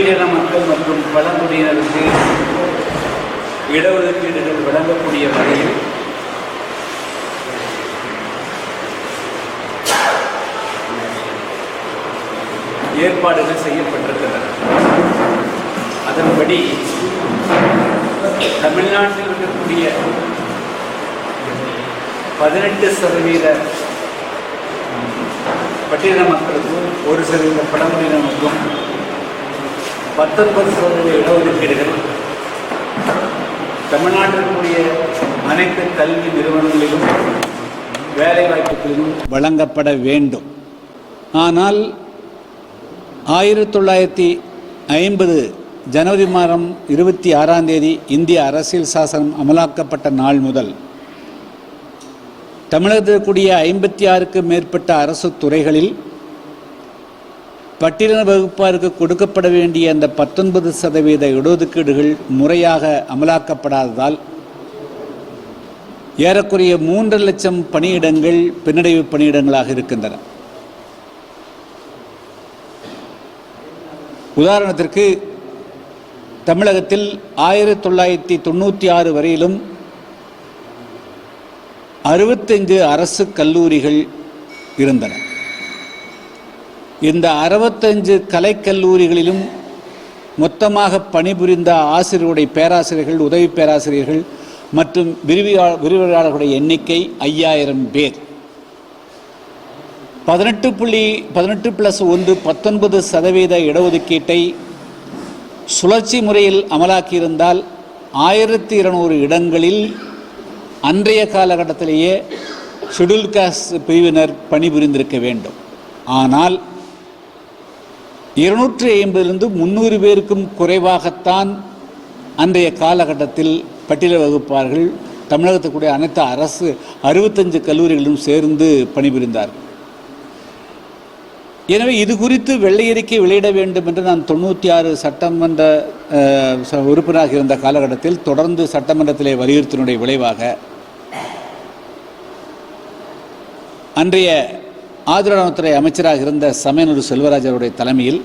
பட்டியலின மக்கள் மற்றும் பழங்குடியினருக்கு இடஒதுக்கீடுகள் வழங்கக்கூடிய வகையில் ஏற்பாடுகள் செய்யப்பட்டிருக்கின்றன. அதன்படி தமிழ்நாட்டில் இருக்கக்கூடிய பதினெட்டு சதவீத பட்டியல மக்களுக்கும் ஒரு சதவீத பழங்குடியினருக்கும் பத்தொன்பது சதவீத இடஒதுக்கீடுகள். தமிழ்நாட்டிற்குரிய அனைத்து கல்வி நிறுவனங்களிலும் வேலைவாய்ப்புகளிலும் வழங்கப்பட வேண்டும். ஆனால் ஆயிரத்தி தொள்ளாயிரத்தி ஐம்பது ஜனவரி மாதம் இருபத்தி ஆறாம் தேதி இந்திய அரசியல் சாசனம் அமலாக்கப்பட்ட நாள் முதல் தமிழகத்திற்குரிய ஐம்பத்தி ஆறுக்கு மேற்பட்ட அரசு துறைகளில் பட்டியலின வகுப்பாருக்கு கொடுக்கப்பட வேண்டிய அந்த பத்தொன்பது சதவீத இடஒதுக்கீடுகள் முறையாக அமலாக்கப்படாததால் ஏறக்குறைய மூன்று லட்சம் பணியிடங்கள் பின்னடைவு பணியிடங்களாக இருக்கின்றன. உதாரணத்திற்கு தமிழகத்தில் ஆயிரத்தி தொள்ளாயிரத்தி தொண்ணூற்றி ஆறு வரையிலும் அறுபத்தஞ்சு அரசு கல்லூரிகள் இருந்தன. இந்த அறுபத்தஞ்சு கலைக்கல்லூரிகளிலும் மொத்தமாக பணிபுரிந்த ஆசிரியருடைய பேராசிரியர்கள் உதவி பேராசிரியர்கள் மற்றும் விரிவியா விரிவுரையாளர்களுடைய எண்ணிக்கை ஐயாயிரம் பேர். பதினெட்டு புள்ளி பதினெட்டு ப்ளஸ் ஒன்று பத்தொன்பது சதவீத இடஒதுக்கீட்டை சுழற்சி முறையில் அமலாக்கியிருந்தால் ஆயிரத்தி இருநூறு இடங்களில் அன்றைய காலகட்டத்திலேயே ஷெடியூல் காஸ்ட் பிரிவினர் பணிபுரிந்திருக்க வேண்டும். ஆனால் இருநூற்றி ஐம்பதிலிருந்து முந்நூறு பேருக்கும் குறைவாகத்தான் அன்றைய காலகட்டத்தில் பட்டியல் வகுப்பார்கள். தமிழகத்துக்குடைய அனைத்து அரசு அறுபத்தஞ்சு கல்லூரிகளிலும் சேர்ந்து பணிபுரிந்தார்கள் எனவே இது குறித்து வெள்ளை அறிக்கை வெளியிட வேண்டும் என்று நான் தொண்ணூற்றி ஆறு சட்டமன்ற ச- உறுப்பினராக இருந்த காலகட்டத்தில் தொடர்ந்து சட்டமன்றத்திலே வலியுறுத்தினுடைய விளைவாக அன்றைய ஆதரவுத்துறை அமைச்சராக இருந்த சமயநூறு செல்வராஜ் அவருடைய தலைமையில்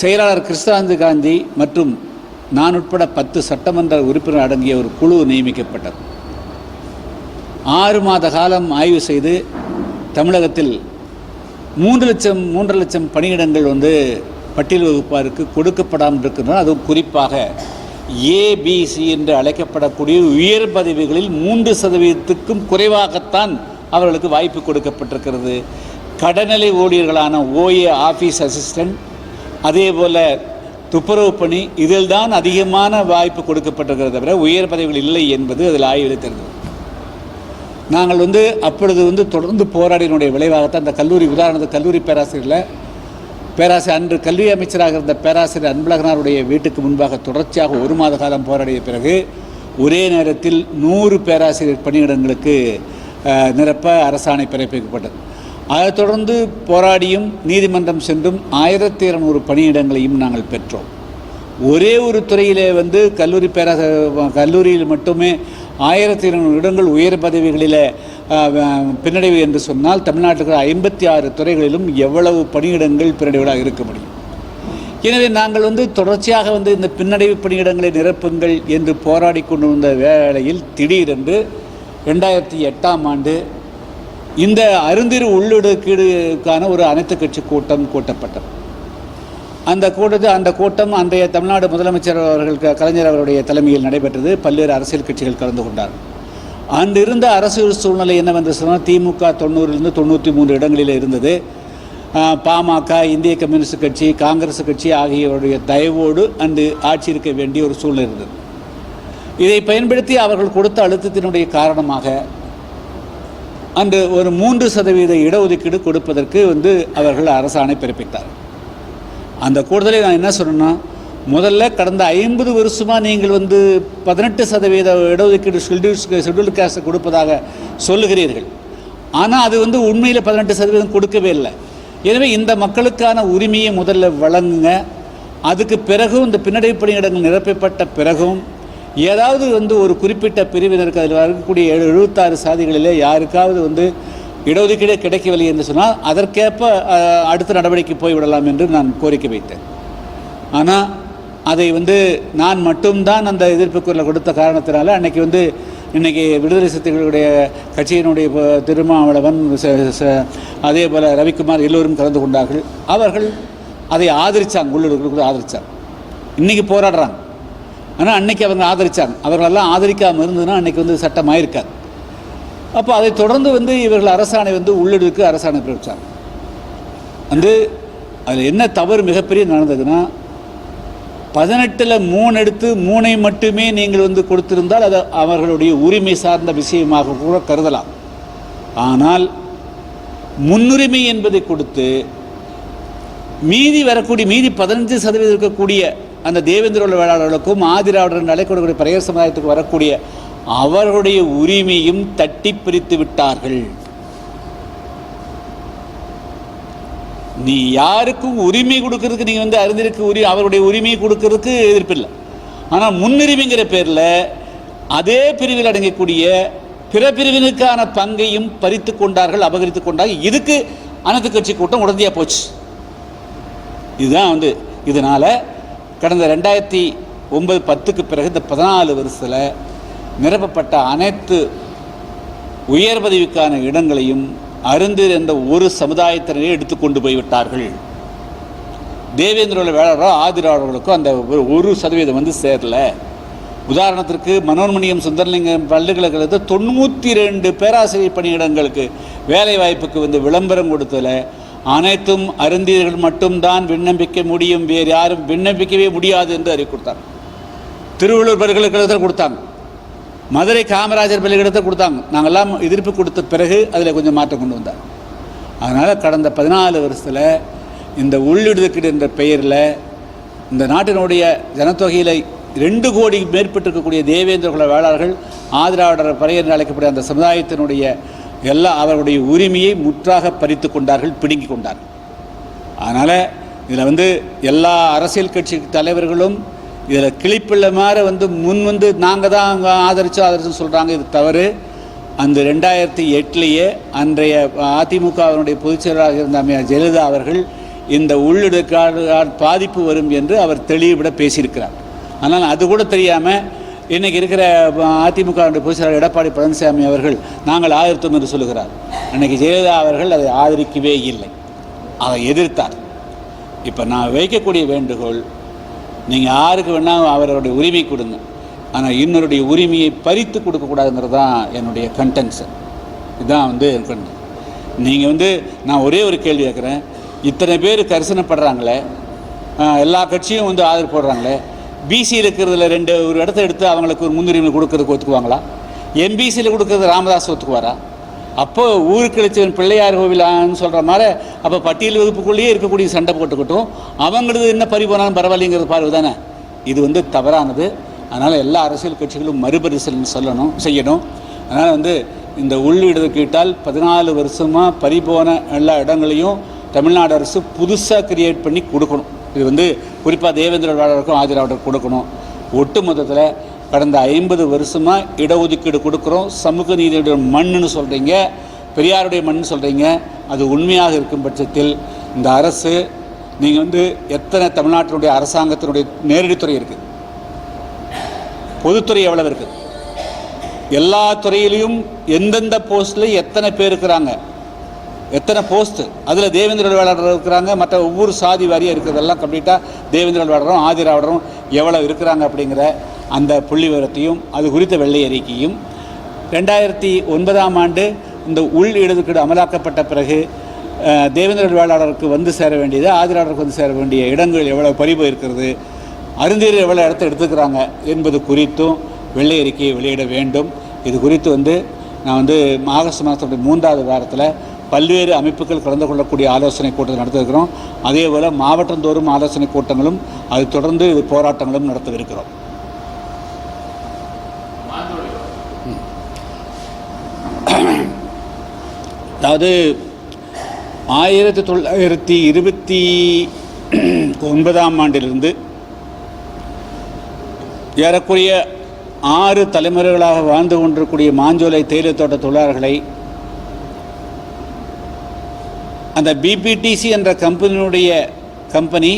செயலாளர் கிருஷ்ணாந்து காந்தி மற்றும் நான் உட்பட பத்து சட்டமன்ற உறுப்பினர் அடங்கிய ஒரு குழு நியமிக்கப்பட்டது. ஆறு மாத காலம் ஆய்வு செய்து தமிழகத்தில் மூன்று லட்சம் மூன்று லட்சம் பணியிடங்கள் வந்து பட்டியல் வகுப்பாருக்கு கொடுக்கப்படாமல் இருக்கின்றன. அதுவும் குறிப்பாக ஏபிசி என்று அழைக்கப்படக்கூடிய உயர் பதவிகளில் மூன்று சதவீதத்துக்கும் குறைவாகத்தான் அவர்களுக்கு வாய்ப்பு கொடுக்கப்பட்டிருக்கிறது. கடநிலை ஊழியர்களான ஓஏ ஆஃபீஸ் அசிஸ்டன்ட் அதே போல் துப்புரவு பணி இதில் தான் அதிகமான வாய்ப்பு கொடுக்கப்பட்டிருக்கிறது தவிர உயர் பதவிகள் இல்லை என்பது அதில் ஆய்வில் நாங்கள் வந்து அப்பொழுது வந்து தொடர்ந்து போராடினுடைய விளைவாகத்தான் அந்த கல்லூரி உதாரணத்துக்கு கல்லூரி பேராசிரியரில் பேராசிரியர் அன்று கல்வி அமைச்சராக இருந்த பேராசிரியர் அன்பழகனாருடைய வீட்டுக்கு முன்பாக தொடர்ச்சியாக ஒரு மாத காலம் போராடிய பிறகு ஒரே நேரத்தில் நூறு பேராசிரியர் பணியிடங்களுக்கு நிரப்ப அரசாணை பிறப்பிக்கப்பட்டது. அதைத் தொடர்ந்து போராடியும் நீதிமன்றம் சென்றும் ஆயிரத்தி இருநூறு பணியிடங்களையும் நாங்கள் பெற்றோம். ஒரே ஒரு துறையிலே வந்து கல்லூரி பேராச கல்லூரியில் மட்டுமே ஆயிரத்தி இருநூறு இடங்கள் உயர் பதவிகளில் பின்னடைவு என்று சொன்னால் தமிழ்நாட்டுக்கு ஐம்பத்தி ஆறு துறைகளிலும் எவ்வளவு பணியிடங்கள் பின்னடைவுகளாக இருக்க முடியும். எனவே நாங்கள் வந்து தொடர்ச்சியாக வந்து இந்த பின்னடைவு பணியிடங்களை நிரப்புங்கள் என்று போராடி கொண்டு வந்த வேளையில் திடீரென்று ரெண்டாயிரத்தி எட்டாம் ஆண்டு இந்த அருந்திரு உள்ளொடுக்கீடுக்கான ஒரு அனைத்து கட்சி கூட்டம் கூட்டப்பட்டது. அந்த கூட்டத்தில் அந்த கூட்டம் அன்றைய தமிழ்நாடு முதலமைச்சர் அவர்கள் கலைஞர் அவருடைய தலைமையில் நடைபெற்றது. பல்வேறு அரசியல் கட்சிகள் கலந்து கொண்டார்கள் அன்றிருந்த அரசியல் சூழ்நிலை என்னவென்று சொன்னால் திமுக தொண்ணூறிலிருந்து தொண்ணூற்றி மூன்று இடங்களில் இருந்தது. பாமக இந்திய கம்யூனிஸ்ட் கட்சி காங்கிரஸ் கட்சி ஆகியோருடைய தயவோடு அன்று ஆட்சி இருக்க வேண்டிய ஒரு சூழ்நிலை இருந்தது. இதை பயன்படுத்தி அவர்கள் கொடுத்த அழுத்தத்தினுடைய காரணமாக அன்று ஒரு மூன்று சதவீத இடஒதுக்கீடு கொடுப்பதற்கு வந்து அவர்கள் அரசாணை பிறப்பித்தார். அந்த கூடுதலை நான் என்ன சொன்னேன்னா முதல்ல கடந்த ஐம்பது வருஷமாக நீங்கள் வந்து பதினெட்டு சதவீத இடஒதுக்கீடு ஷெட்யூல் ஷெட்யூல் காஸ்ட் கொடுப்பதாக சொல்லுகிறீர்கள். ஆனால் அது வந்து உண்மையில் பதினெட்டு சதவீதம் கொடுக்கவே இல்லை. எனவே இந்த மக்களுக்கான உரிமையை முதல்ல வழங்குங்க. அதுக்கு பிறகும் இந்த பின்னடைவு பணியிடங்கள் நிரப்பப்பட்ட பிறகும் ஏதாவது வந்து ஒரு குறிப்பிட்ட பிரிவினருக்கு அதில் வரக்கூடிய எழுபத்தாறு சாதிகளிலே யாருக்காவது வந்து இடஒதுக்கீடு கிடைக்கவில்லை என்று சொன்னால் அதற்கேற்ப அடுத்த நடவடிக்கை போய்விடலாம் என்று நான் கோரிக்கை வைத்தேன். ஆனால் அதை வந்து நான் மட்டும்தான் அந்த எதிர்ப்பு குரலை கொடுத்த காரணத்தினால அன்னைக்கு வந்து இன்னைக்கு விடுதலை சிறுத்தைகளுடைய கட்சியினுடைய திருமாவளவன் அதே போல் ரவிக்குமார் எல்லோரும் கலந்து கொண்டார்கள். அவர்கள் அதை ஆதரித்தாங்க உள்ளூர்களுக்கு கூட இன்றைக்கி போராடுறாங்க. ஆனால் அன்னைக்கு அவங்க ஆதரித்தாங்க அவர்களெல்லாம் ஆதரிக்காமல் இருந்ததுன்னா அன்றைக்கி வந்து சட்டம் ஆயிருக்காது அப்போ அதை தொடர்ந்து வந்து இவர்கள் அரசாணை வந்து உள்ளிடுக்கு அரசாணை பிறப்பித்தாங்க வந்து அதில் என்ன தவறு மிகப்பெரிய நடந்ததுன்னா பதினெட்டில் மூணு எடுத்து மூணை மட்டுமே நீங்கள் வந்து கொடுத்திருந்தால் அது அவர்களுடைய உரிமை சார்ந்த விஷயமாக கூட கருதலாம். ஆனால் முன்னுரிமை என்பதை கொடுத்து மீதி வரக்கூடிய மீதி பதினஞ்சு சதவீதம் இருக்கக்கூடிய அந்த தேவேந்திர உள்ள வேளாளர்களுக்கும் ஆதிராவிடர் அழைக்கக்கூடிய பரையர் சமுதாயத்துக்கு வரக்கூடிய அவர்களுடைய உரிமையும் தட்டி பிரித்து விட்டார்கள். நீ யாருக்கும் உரிமை கொடுக்கறதுக்கு நீங்கள் வந்து அறிந்திருக்கு உரி அவருடைய உரிமையை கொடுக்கறதுக்கு எதிர்ப்பில்லை. ஆனால் முன்னுரிமைங்கிற பேரில் அதே பிரிவில் அடங்கக்கூடிய பிற பிரிவினுக்கான பங்கையும் பறித்து கொண்டார்கள் அபகரித்து கொண்டார்கள். இதுக்கு அனைத்து கட்சி கூட்டம் உடனடியாக போச்சு. இதுதான் வந்து இதனால் கடந்த ரெண்டாயிரத்தி ஒன்பது பத்துக்கு பிறகு இந்த பதினாலு வருஷத்தில் நிரப்பப்பட்ட அனைத்து உயர் பதவிக்கான இடங்களையும் அருந்தர் என்ற ஒரு சமுதாயத்தினரே எடுத்துக்கொண்டு போய்விட்டார்கள். தேவேந்திர வேளாளரோ ஆதிராளர்களுக்கும் அந்த ஒரு- ஒரு சதவீதம் வந்து சேரல. உதாரணத்திற்கு மனோன்மணியம் சுந்தரலிங்கம் பல்கலைக்கழகத்தில் தொண்ணூற்றி ரெண்டு பேராசிரியர் பணியிடங்களுக்கு வேலை வாய்ப்புக்கு வந்து விளம்பரம் கொடுத்ததில் அனைத்தும் அருந்தியர்கள் மட்டும்தான் விண்ணப்பிக்க முடியும். வேறு யாரும் விண்ணப்பிக்கவே முடியாது என்று அறிவு கொடுத்தார் திருவள்ளூர் பல்கலைக்கழகத்தில் கொடுத்தாங்க. மதுரை காமராஜர் பல்கலைக்கழகத்தில் கொடுத்தாங்க. நாங்கள்லாம் எதிர்ப்பு கொடுத்த பிறகு அதில் கொஞ்சம் மாற்றம் கொண்டு வந்தார் அதனால் கடந்த பதினாலு வருஷத்தில் இந்த உள்ளிடுதுக்கீடு என்ற பெயரில் இந்த நாட்டினுடைய ஜனத்தொகையில் ரெண்டு கோடி மேற்பட்டிருக்கக்கூடிய தேவேந்திர குல வேளாளர்கள் ஆதிராவிடர் பறையர் என்று அழைக்கக்கூடிய அந்த சமுதாயத்தினுடைய எல்லாம் அவருடைய உரிமையை முற்றாக பறித்து கொண்டார்கள் பிடுங்கி கொண்டார்கள். அதனால் இதில் வந்து எல்லா அரசியல் கட்சி தலைவர்களும் இதில் கிளிப்பிள்ளை மாதிரி வந்து முன் வந்து நாங்கள் தான் அங்கே ஆதரிச்சோம் ஆதரிச்சோம் சொல்கிறாங்க இது தவறு. அந்த ரெண்டாயிரத்தி எட்டுலேயே அன்றைய அதிமுகவினுடைய பொதுச் செயலராக இருந்த அம்மையார் ஜெயலலிதா அவர்கள் இந்த உள்ளிடுக்கால் பாதிப்பு வரும் என்று அவர் தெளிவுபட பேசியிருக்கிறார். ஆனால் அது கூட தெரியாமல் இன்றைக்கி இருக்கிற அதிமுக பொதுச்செயலாளர் எடப்பாடி பழனிசாமி அவர்கள் நாங்கள் ஆதரித்தோம் என்று சொல்லுகிறார். அன்றைக்கி ஜெயலலிதா அவர்கள் அதை ஆதரிக்கவே இல்லை. அதை எதிர்த்தார். இப்போ நான் வைக்கக்கூடிய வேண்டுகோள் நீங்கள் யாருக்கு வேணால் அவருடைய உரிமை கொடுங்க. ஆனால் இன்னொருடைய உரிமையை பறித்து கொடுக்கக்கூடாதுங்கிறது தான் என்னுடைய கண்டென்ஷன் இதுதான் வந்து எனக்கு நீங்கள் வந்து நான் ஒரே ஒரு கேள்வி கேட்குறேன். இத்தனை பேர் கரிசனப்படுறாங்களே எல்லா கட்சியும் வந்து ஆதரவு போடுறாங்களே பிசி இருக்கிறதுல ரெண்டு ஒரு இடத்த எடுத்து அவங்களுக்கு ஒரு முன்னுரிமை கொடுக்கறதுக்கு ஒத்துக்குவாங்களா? எம்பிசியில் கொடுக்கறது ராமதாஸ் ஒத்துக்குவாரா? அப்போ ஊருக்கழிச்சவன் பிள்ளையார் கோவிலான்னு சொல்கிற மாதிரி அப்போ பட்டியல் வகுப்புக்குள்ளேயே இருக்கக்கூடிய சண்டை போட்டுக்கிட்டும் அவங்களது என்ன பறி போனாலும் பரவாயில்லைங்கிறது பார்வை தானே? இது வந்து தவறானது. அதனால் எல்லா அரசியல் கட்சிகளும் மறுபரிசீலனை சொல்லணும் செய்யணும். அதனால் வந்து இந்த உள்ளிடக்கீட்டால் பதினாலு வருஷமாக பறிபோன எல்லா இடங்களையும் தமிழ்நாடு அரசு புதுசாக கிரியேட் பண்ணி கொடுக்கணும். இது வந்து குறிப்பாக தேவேந்திர வேளாளருக்கும் கொடுக்கணும். ஒட்டு மொத்தத்தில் கடந்த ஐம்பது வருஷமாக இடஒதுக்கீடு கொடுக்குறோம். சமூக நீதியுடைய மண்ணுன்னு சொல்கிறீங்க பெரியாருடைய மண்ணுன்னு சொல்கிறீங்க அது உண்மையாக இருக்கும் பட்சத்தில் இந்த அரசு நீங்கள் வந்து எத்தனை தமிழ்நாட்டினுடைய அரசாங்கத்தினுடைய நேரடித்துறை இருக்குது பொதுத்துறை எவ்வளவு இருக்குது எல்லா துறையிலையும் எந்தெந்த போஸ்ட்லேயும் எத்தனை பேர் இருக்கிறாங்க? எத்தனை போஸ்ட்டு அதில் தேவேந்திர வேளாளர் இருக்கிறாங்க மற்ற ஒவ்வொரு சாதி வாரியாக இருக்கிறதெல்லாம் கம்ப்ளீட்டாக தேவேந்திர வேளாளரும் ஆதிராவிடரும் எவ்வளோ இருக்கிறாங்க அப்படிங்கிற அந்த புள்ளி விவரத்தையும் அது குறித்த வெள்ளை அறிக்கையும். ரெண்டாயிரத்தி ஒன்பதாம் ஆண்டு இந்த உள் இடதுக்கீடு அமலாக்கப்பட்ட பிறகு தேவேந்திரன் தேவேந்திர வேளாளருக்கு வந்து சேர வேண்டியது ஆதிராவிடருக்கு வந்து சேர வேண்டிய இடங்கள் எவ்வளோ பறிவு இருக்கிறது அருந்தீர் எவ்வளோ இடத்த எடுத்துக்கிறாங்க என்பது குறித்தும் வெள்ளை அறிக்கையை வெளியிட வேண்டும். இது குறித்து வந்து நான் வந்து ஆகஸ்ட் மாதத்துடைய மூன்றாவது வாரத்தில் பல்வேறு அமைப்புகள் கலந்து கொள்ளக்கூடிய ஆலோசனை கூட்டம் நடத்திருக்கிறோம் அதே போல் மாவட்டந்தோறும் ஆலோசனை கூட்டங்களும் அது தொடர்ந்து போராட்டங்களும் நடத்தவிருக்கிறோம். அதாவது ஆயிரத்தி தொள்ளாயிரத்தி இருபத்தி ஒன்பதாம் ஆண்டிலிருந்து ஏறக்குறைய ஆறு தலைமுறைகளாக வாழ்ந்து கொண்டிருக்கூடிய மாஞ்சோலை தேயிலை தோட்ட தொழிலாளர்களை அந்த பிபிடிசி என்ற கம்பெனியினுடைய கம்பெனி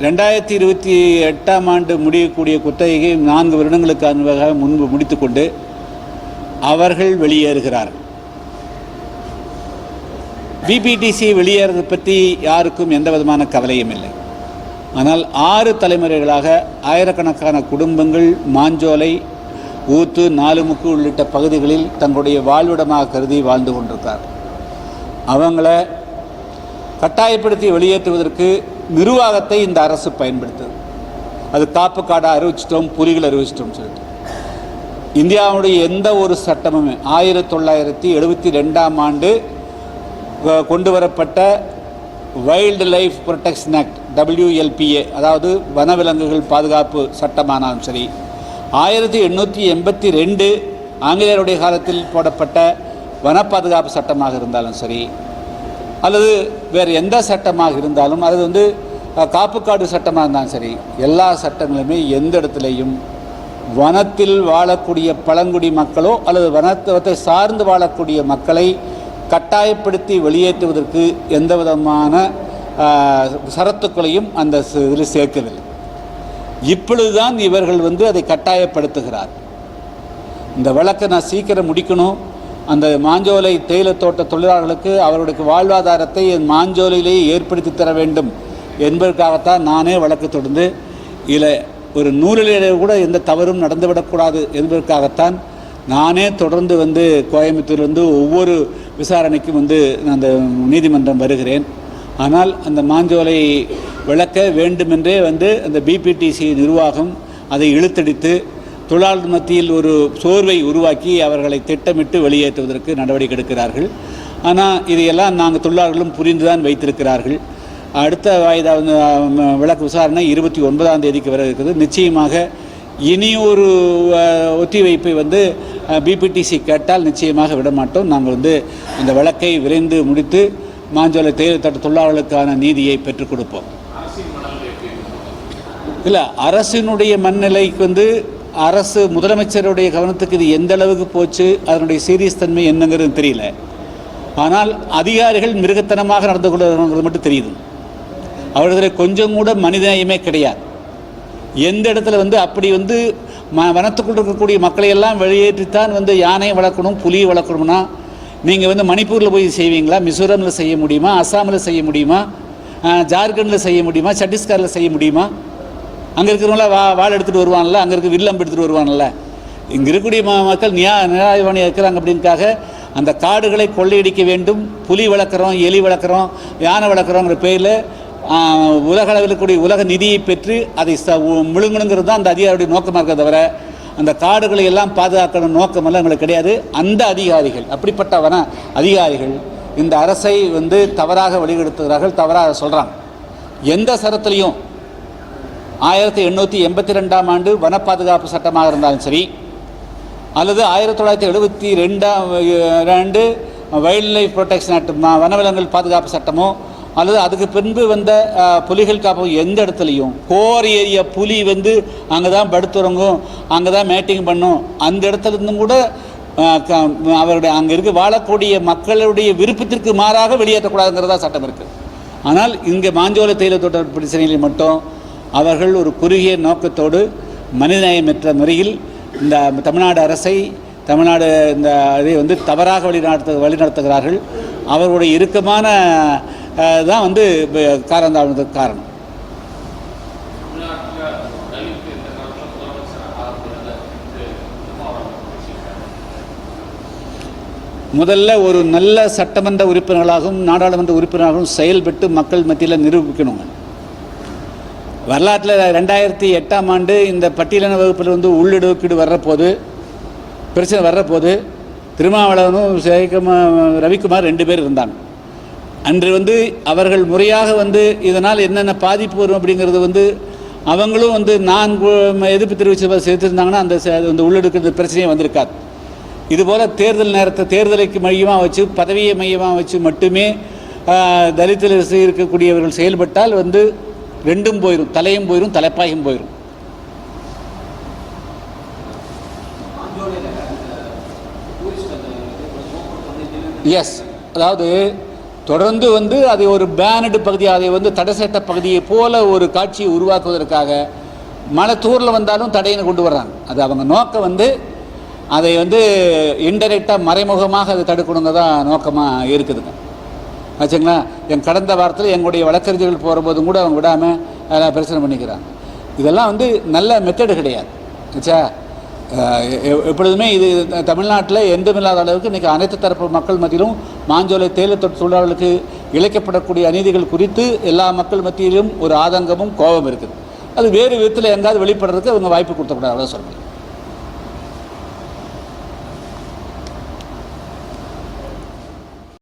ரெண்டாயிரத்தி இருபத்தி எட்டாம் ஆண்டு முடியக்கூடிய குத்தகையை நான்கு வருடங்களுக்கு அன்பாக முன்பு முடித்துக்கொண்டு அவர்கள் வெளியேறுகிறார் பிபிடிசி வெளியேறது பற்றி யாருக்கும் எந்த விதமான கவலையும் இல்லை. ஆனால் ஆறு தலைமுறைகளாக ஆயிரக்கணக்கான குடும்பங்கள் மாஞ்சோலை ஊத்து நாலுமுக்கு உள்ளிட்ட பகுதிகளில் தங்களுடைய வாழ்விடமாக கருதி வாழ்ந்து கொண்டிருக்கார் அவங்கள கட்டாயப்படுத்தி வெளியேற்றுவதற்கு நிர்வாகத்தை இந்த அரசு பயன்படுத்துது. அது காப்பு காடாக அறிவிச்சிட்டோம் புலிகள் அறிவிச்சிட்டோம் சொல்லிட்டு. இந்தியாவுடைய எந்த ஒரு சட்டமுமே ஆயிரத்தி தொள்ளாயிரத்தி எழுபத்தி ரெண்டாம் ஆண்டு கொ- கொண்டு வரப்பட்ட wildlife protection act WLPA அதாவது வனவிலங்குகள் பாதுகாப்பு சட்டமானாலும் சரி. ஆயிரத்தி எண்ணூற்றி எண்பத்தி ரெண்டு ஆங்கிலேயருடைய காலத்தில் போடப்பட்ட வன பாதுகாப்பு சட்டமாக இருந்தாலும் சரி அல்லது வேறு எந்த சட்டமாக இருந்தாலும் அது வந்து காப்புக்காடு சட்டமாக இருந்தாலும் சரி எல்லா சட்டங்களுமே எந்த இடத்துலையும் வனத்தில் வாழக்கூடிய பழங்குடி மக்களோ அல்லது வனத்தை சார்ந்து வாழக்கூடிய மக்களை கட்டாயப்படுத்தி வெளியேற்றுவதற்கு எந்த விதமான சரத்துக்களையும் அந்த இதில் சேர்க்கவில்லை. இப்பொழுதுதான் இவர்கள் வந்து அதை கட்டாயப்படுத்துகிறார். இந்த வழக்கை நான் சீக்கிரம் முடிக்கணும். அந்த மாஞ்சோலை தேயிலை தோட்ட தொழிலாளர்களுக்கு அவர்களுக்கு வாழ்வாதாரத்தை என் மாஞ்சோலையிலேயே ஏற்படுத்தி தர வேண்டும் என்பதற்காகத்தான் நானே வழக்கு தொடர்ந்து இதில் ஒரு நூலிலே கூட எந்த தவறும் நடந்துவிடக்கூடாது என்பதற்காகத்தான் நானே தொடர்ந்து வந்து கோயம்புத்தூர்லேருந்து ஒவ்வொரு விசாரணைக்கும் வந்து நான் அந்த நீதிமன்றம் வருகிறேன். ஆனால் அந்த மாஞ்சோலை விளக்க வேண்டுமென்றே வந்து அந்த பிபிடிசி நிர்வாகம் அதை இழுத்தடித்து தொழிலாளர் மத்தியில் ஒரு சோர்வை உருவாக்கி அவர்களை திட்டமிட்டு வெளியேற்றுவதற்கு நடவடிக்கை எடுக்கிறார்கள். ஆனால் இதையெல்லாம் நாங்கள் தொழிலாளர்களும் புரிந்து தான் வைத்திருக்கிறார்கள். அடுத்த வாய்தா விளக்கு விசாரணை இருபத்தி ஒன்பதாம் தேதிக்கு வர இருக்குது. நிச்சயமாக இனி ஒரு ஒத்திவைப்பை வந்து பிபிடிசி கேட்டால் நிச்சயமாக விட மாட்டோம். நாங்கள் வந்து இந்த வழக்கை விரைந்து முடித்து மாஞ்சோலை தேர்தல் தோட்ட தொழிலாளர்களுக்கான நீதியை பெற்றுக் கொடுப்போம். இல்லை அரசினுடைய மண்நிலைக்கு வந்து அரசு முதலமைச்சருடைய கவனத்துக்கு இது எந்த அளவுக்கு போச்சு அதனுடைய சீரியஸ் தன்மை என்னங்கிறது தெரியல. ஆனால் அதிகாரிகள் மிருகத்தனமாக நடந்து கொள்வது மட்டும் தெரியுது. அவர்களில் கொஞ்சம் கூட மனிதநேயமே கிடையாது. எந்த இடத்துல வந்து அப்படி வந்து ம வனத்துக்குள் இருக்கக்கூடிய மக்களை எல்லாம் வெளியேற்றித்தான் வந்து யானையை வளர்க்கணும் புலியை வளர்க்கணும்னா நீங்கள் வந்து மணிப்பூரில் போய் செய்வீங்களா? மிசோரமில் செய்ய முடியுமா? அஸ்ஸாமில் செய்ய முடியுமா? ஜார்க்கண்டில் செய்ய முடியுமா? சத்தீஸ்கரில் செய்ய முடியுமா? அங்கே இருக்கிறவங்கள வா வாள் எடுத்துகிட்டு வருவான்ல அங்கே இருக்க வில்லம் எடுத்துகிட்டு வருவான்ல. இங்கே இருக்கக்கூடிய மக்கள் நியா நியாயவாணியாக இருக்கிறாங்க அப்படின்னுக்காக அந்த காடுகளை கொள்ளையடிக்க வேண்டும் புலி வளர்க்குறோம் எலி வளர்க்குறோம் யானை வளர்க்குறோங்கிற பேரில் உலக அளவில் இருக்கக்கூடிய உலக நிதியை பெற்று அதை ச முழுங்கணுங்கிறது தான் அந்த அதிகாரியுடைய நோக்கமாக இருக்கிறத தவிர அந்த காடுகளை எல்லாம் பாதுகாக்கணும் நோக்கமெல்லாம் எங்களுக்கு கிடையாது. அந்த அதிகாரிகள் அப்படிப்பட்ட வன அதிகாரிகள் இந்த அரசை வந்து தவறாக வழிகெடுத்துகிறார்கள் தவறாக சொல்கிறாங்க எந்த சரத்துலையும் ஆயிரத்தி எண்ணூற்றி எண்பத்தி ரெண்டாம் ஆண்டு வன பாதுகாப்பு சட்டமாக இருந்தாலும் சரி அல்லது ஆயிரத்தி தொள்ளாயிரத்தி எழுபத்தி ரெண்டாம் ஆண்டு வைல்ட் லைஃப் ப்ரொடெக்ஷன் ஆக்ட் வனவிலங்குகள் பாதுகாப்பு சட்டமோ அல்லது அதுக்கு பின்பு வந்த புலிகள் காப்பகம் எந்த இடத்துலையும் கோர் ஏரியா புலி வந்து அங்கே தான் படுத்துறங்கும் அங்கே தான் மேட்டிங் பண்ணும் அந்த இடத்துல இருந்தும் கூட க- அவருடைய அங்கே இருக்க வாழக்கூடிய மக்களுடைய விருப்பத்திற்கு மாறாக வெளியேற்றக்கூடாதுங்கிறதா சட்டம் இருக்குது ஆனால் இங்கே மாஞ்சோலை தேயிலை தோட்ட பிரச்சனைகளில் மட்டும் அவர்கள் ஒரு குறுகிய நோக்கத்தோடு மனிதநேயமற்ற முறையில் இந்த தமிழ்நாடு அரசை தமிழ்நாடு இந்த இதை வந்து தவறாக வழிநடத்து வழிநடத்துகிறார்கள். அவர்களுடைய இறுக்கமான தான் வந்து காரணம் தாழ்ந்ததுக்கு காரணம். முதல்ல ஒரு நல்ல சட்டமன்ற உறுப்பினர்களாகவும் நாடாளுமன்ற உறுப்பினராகவும் செயல்பட்டு மக்கள் மத்தியில் நிரூபிக்கணுங்க. வரலாற்றில் ரெண்டாயிரத்தி எட்டாம் ஆண்டு இந்த பட்டியலின வகுப்பில் வந்து உள்ளிடுக்கீடு வர்றபோது பிரச்சனை வர்றபோது திருமாவளவனும் ஜெயக்குமா ரவிக்குமார் ரெண்டு பேர் இருந்தாங்க. அன்று வந்து அவர்கள் முறையாக வந்து இதனால் என்னென்ன பாதிப்பு வரும் அப்படிங்கிறது வந்து அவங்களும் வந்து நான் எதிர்ப்பு தெரிவித்து சேர்த்துருந்தாங்கன்னா அந்த ச- அந்த உள்ளெடுக்கிறது பிரச்சனையே வந்திருக்காது. இதுபோல் தேர்தல் நேரத்தை தேர்தலுக்கு மையமாக வச்சு பதவியை மையமாக வச்சு மட்டுமே தலித்தில் இருக்கக்கூடியவர்கள் செயல்பட்டால் வந்து ரெண்டும் போயிடும் தலையும் போயிடும் தலைப்பாயும் போயிடும் எஸ் அதாவது தொடர்ந்து வந்து அதை ஒரு பேனடு பகுதி அதை வந்து தடை சட்ட பகுதியை போல ஒரு காட்சியை உருவாக்குவதற்காக மழை தூரில் வந்தாலும் தடையினை கொண்டு வர்றாங்க. அது அவங்க நோக்கம் வந்து அதை வந்து இன்டெரக்டாக மறைமுகமாக அதை தடுக்கணுங்க தான் நோக்கமாக இருக்குதுங்க. ஆச்சுங்களா? என் கடந்த வாரத்தில் எங்களுடைய வழக்கறிஞர்கள் போகிறபோதும் கூட அவங்க விடாமல் அதெல்லாம் பிரச்சனை பண்ணிக்கிறாங்க. இதெல்லாம் வந்து நல்ல மெத்தடு கிடையாது. ஆச்சா? எப்பொழுதுமே இது தமிழ்நாட்டில் எந்தமில்லாத அளவுக்கு இன்றைக்கி அனைத்து தரப்பு மக்கள் மத்தியிலும் மாஞ்சோலை தேயிலை தொழிலாளர்களுக்கு இழைக்கப்படக்கூடிய அநீதிகள் குறித்து எல்லா மக்கள் மத்தியிலும் ஒரு ஆதங்கமும் கோபம் இருக்குது. அது வேறு விதத்தில் எங்காவது வெளிப்படுறதுக்கு அவங்க வாய்ப்பு கொடுத்தக்கூடாது அதான் சொல்கிறேன்